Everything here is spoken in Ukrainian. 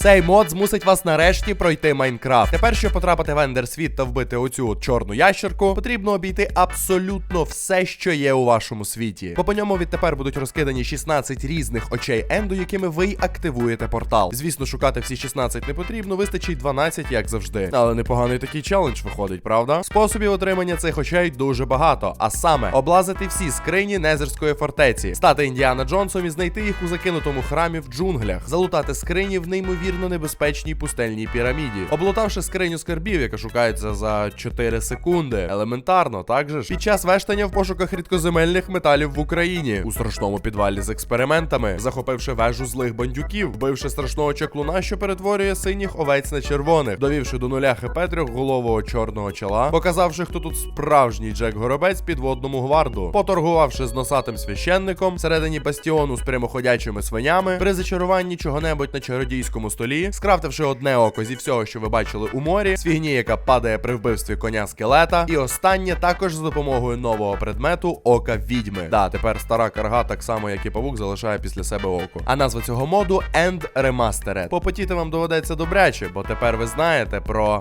Цей мод змусить вас нарешті пройти Майнкрафт. Тепер, щоб потрапити в ендер світ та вбити оцю от чорну ящерку, потрібно обійти абсолютно все, що є у вашому світі. Бо по ньому відтепер будуть розкидані 16 різних очей енду, якими ви активуєте портал. Звісно, шукати всі 16 не потрібно, вистачить 12, як завжди. Але непоганий такий челендж виходить, правда? Способів отримання цих очей дуже багато, а саме облазити всі скрині Незерської фортеці, стати Індіана Джонсом і знайти їх у закинутому храмі в джунглях, залутати скрині в неймовірно небезпечній пустельній піраміді, облутавши скриню скарбів, яка шукається за 4 секунди. Елементарно, так же ж? Під час вештання в пошуках рідкоземельних металів в Україні. У страшному підвалі з експериментами, захопивши вежу злих бандюків, вбивши страшного чаклуна, що перетворює синіх овець на червоних, довівши до нуля хп трьохголового чорного чола, показавши, хто тут справжній Джек Горобець підводному гварду, поторгувавши з носатим священником всередині бастіону з прямоходячими свинями, при зачаруванні чого-небудь на чародійському столі, скрафтивши одне око зі всього, що ви бачили у морі, свігні, яка падає при вбивстві коня скелета, і останнє також за допомогою нового предмету ока відьми. Да, тепер стара карга, так само як і павук, залишає після себе око. А назва цього моду End Remastered. Попотіти вам доведеться добряче, бо тепер ви знаєте про